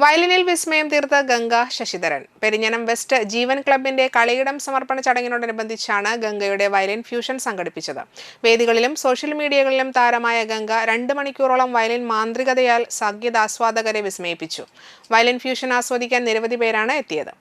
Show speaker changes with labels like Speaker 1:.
Speaker 1: വയലിനിൽ വിസ്മയം തീർത്ത ഗംഗ ശശിധരൻ. പെരിഞ്ഞനം വെസ്റ്റ് ജീവൻ ക്ലബിന്റെ കളിയിടം സമർപ്പണ ചടങ്ങിനോടനുബന്ധിച്ചാണ് ഗംഗയുടെ വയലിൻ ഫ്യൂഷൻ സംഘടിപ്പിച്ചത്. വേദികളിലും സോഷ്യൽ മീഡിയകളിലും താരമായ ഗംഗ രണ്ട് മണിക്കൂറോളം വയലിൻ മാന്ത്രികതയാൽ സംഗീതാസ്വാദകരെ വിസ്മയിപ്പിച്ചു. വയലിൻ ഫ്യൂഷൻ ആസ്വദിക്കാൻ നിരവധി പേരാണ് എത്തിയത്.